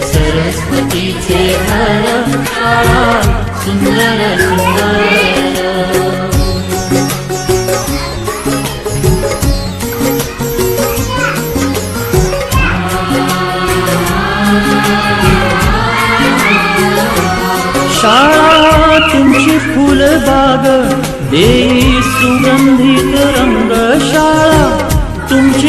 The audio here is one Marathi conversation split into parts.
सरस्वतीचे घर शाळा सुंदर सुंदर शाळा तुमची फुलबाग देई सुगंधित रंग शाळा तुमची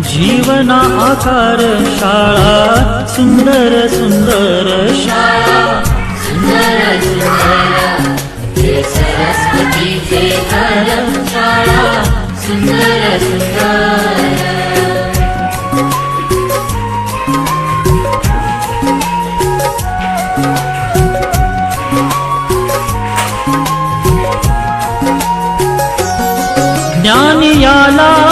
जीवना आकार शाळा सुंदर सुंदर शाळा. सुंदर सुंदर हे शाळा सुंदर सुंदर ज्ञान याला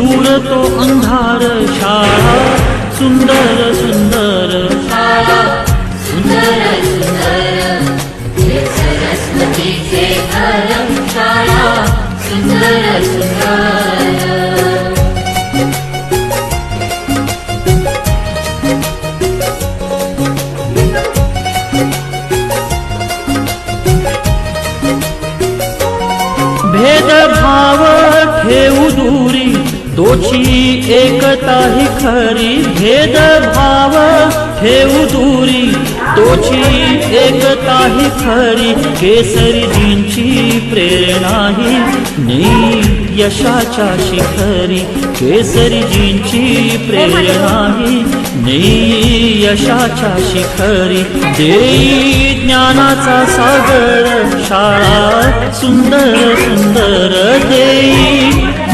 दूर तो अंधार शाळा सुंदर सुंदर शाळा सुंदर सुंदर सरस्वतीचे घर शाळा सुंदर सुंदर तोची एकता ही खरी भेदभाव. ठेवू दूरी तोची एकता ही खरी. केसरीजींची प्रेरणा ही नी यशाच्या शिखरी. केसरीजींची प्रेरणा ही नेई यशाच्या शिखरी. देई ज्ञानाचा सागर शाळा सुंदर सुंदर देई.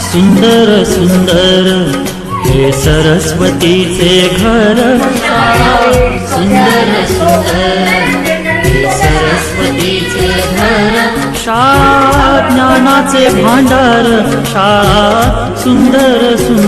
सुंदर सुंदर हे सरस्वतीचे घर. सुंदर सुंदर हे सरस्वतीचे घर. शाळा ज्ञानाचे भांडार शाळा सुंदर सुंदर